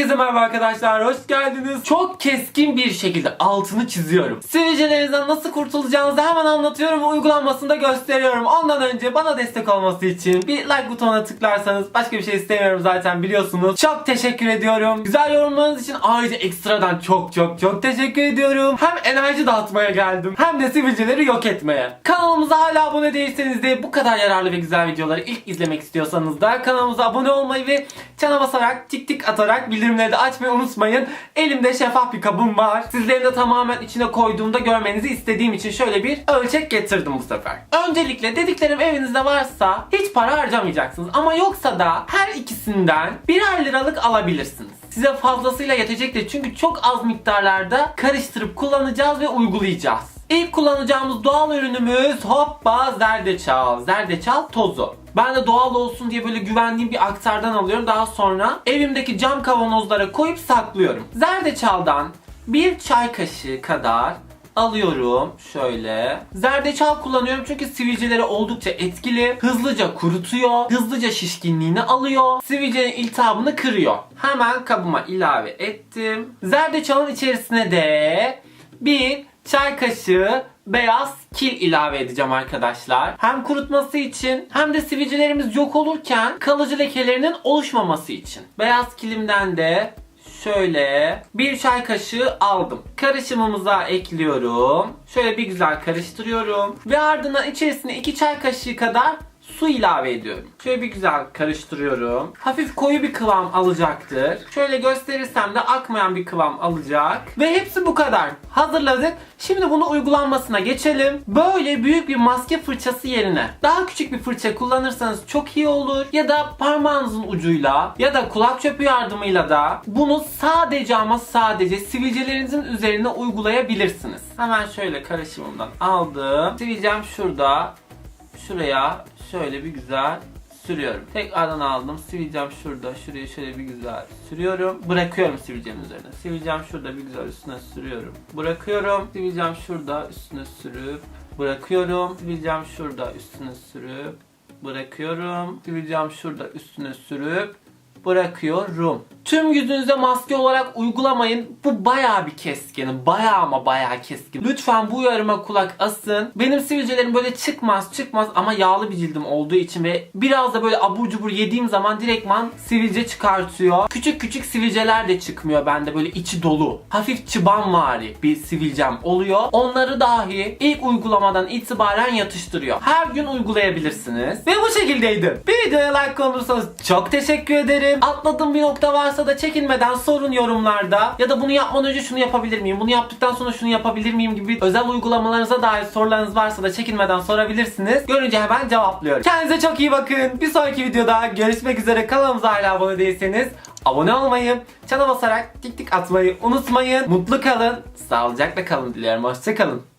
Herkese merhaba arkadaşlar, hoş geldiniz. Çok keskin bir şekilde altını çiziyorum. Sivilcelerinizden nasıl kurtulacağınızı hemen anlatıyorum ve uygulanmasını da gösteriyorum. Ondan önce bana destek olması için bir like butonuna tıklarsanız başka bir şey istemiyorum zaten biliyorsunuz. Çok teşekkür ediyorum. Güzel yorumlarınız için ayrıca ekstradan çok çok çok teşekkür ediyorum. Hem enerji dağıtmaya geldim hem de sivilceleri yok etmeye. Kanalımıza hala abone değilseniz de bu kadar yararlı ve güzel videoları ilk izlemek istiyorsanız da kanalımıza abone olmayı ve çana basarak tik tik atarak bildirimleri de açmayı unutmayın. Elimde şeffaf bir kabım var. Sizlerin de tamamen içine koyduğumda görmenizi istediğim için şöyle bir ölçek getirdim bu sefer. Öncelikle dediklerim evinizde varsa hiç para harcamayacaksınız. Ama yoksa da her ikisinden birer liralık alabilirsiniz. Size fazlasıyla yetecektir çünkü çok az miktarlarda karıştırıp kullanacağız ve uygulayacağız. İlk kullanacağımız doğal ürünümüz hoppa zerdeçal. Zerdeçal tozu. Ben de doğal olsun diye böyle güvendiğim bir aktardan alıyorum. Daha sonra evimdeki cam kavanozlara koyup saklıyorum. Zerdeçaldan bir çay kaşığı kadar alıyorum şöyle. Zerdeçal kullanıyorum çünkü sivilceleri oldukça etkili. Hızlıca kurutuyor. Hızlıca şişkinliğini alıyor. Sivilcenin iltihabını kırıyor. Hemen kabıma ilave ettim. Zerdeçalın içerisine de bir çay kaşığı beyaz kil ilave edeceğim arkadaşlar. Hem kurutması için hem de sivilcelerimiz yok olurken kalıcı lekelerinin oluşmaması için. Beyaz kilimden de şöyle bir çay kaşığı aldım. Karışımımıza ekliyorum. Şöyle bir güzel karıştırıyorum. Ve ardından içerisine 2 çay kaşığı kadar su ilave ediyorum. Şöyle bir güzel karıştırıyorum. Hafif koyu bir kıvam alacaktır. Şöyle gösterirsem de akmayan bir kıvam alacak. Ve hepsi bu kadar. Hazırladık. Şimdi bunu uygulanmasına geçelim. Böyle büyük bir maske fırçası yerine daha küçük bir fırça kullanırsanız çok iyi olur. Ya da parmağınızın ucuyla ya da kulak çöpü yardımıyla da bunu sadece ama sadece sivilcelerinizin üzerine uygulayabilirsiniz. Hemen şöyle karışımımdan aldım. Sivilcem şurada şuraya şöyle bir güzel sürüyorum. Tekrardan aldım. Sivilcem şurada. Şuraya şöyle bir güzel sürüyorum. Bırakıyorum sivilcemin üzerine. Sivilcem şurada bir güzel üstüne sürüyorum. Bırakıyorum. Sivilcem şurada üstüne sürüp bırakıyorum. Sivilcem şurada üstüne sürüp bırakıyorum. Sivilcem şurada üstüne sürüp bırakıyorum. Tüm yüzünüze maske olarak uygulamayın. Bu bayağı bir keskin. Bayağı ama bayağı keskin. Lütfen bu uyarıma kulak asın. Benim sivilcelerim böyle çıkmaz çıkmaz ama yağlı bir cildim olduğu için ve biraz da böyle abur cubur yediğim zaman direktman sivilce çıkartıyor. Küçük küçük sivilceler de çıkmıyor bende böyle içi dolu. Hafif çıban vari bir sivilcem oluyor. Onları dahi ilk uygulamadan itibaren yatıştırıyor. Her gün uygulayabilirsiniz. Ve bu şekildeydi. Bir videoya like olursanız çok teşekkür ederim. Atladığım bir nokta varsa da çekinmeden sorun yorumlarda. Ya da bunu yapmadan önce şunu yapabilir miyim? Bunu yaptıktan sonra şunu yapabilir miyim gibi özel uygulamalarınıza dair sorularınız varsa da çekinmeden sorabilirsiniz. Görünce hemen cevaplıyorum. Kendinize çok iyi bakın. Bir sonraki videoda görüşmek üzere. Kanalımıza hala abone değilseniz abone olmayı, çana basarak tik tik atmayı unutmayın. Mutlu kalın, sağlıcakla kalın dilerim. Hoşçakalın.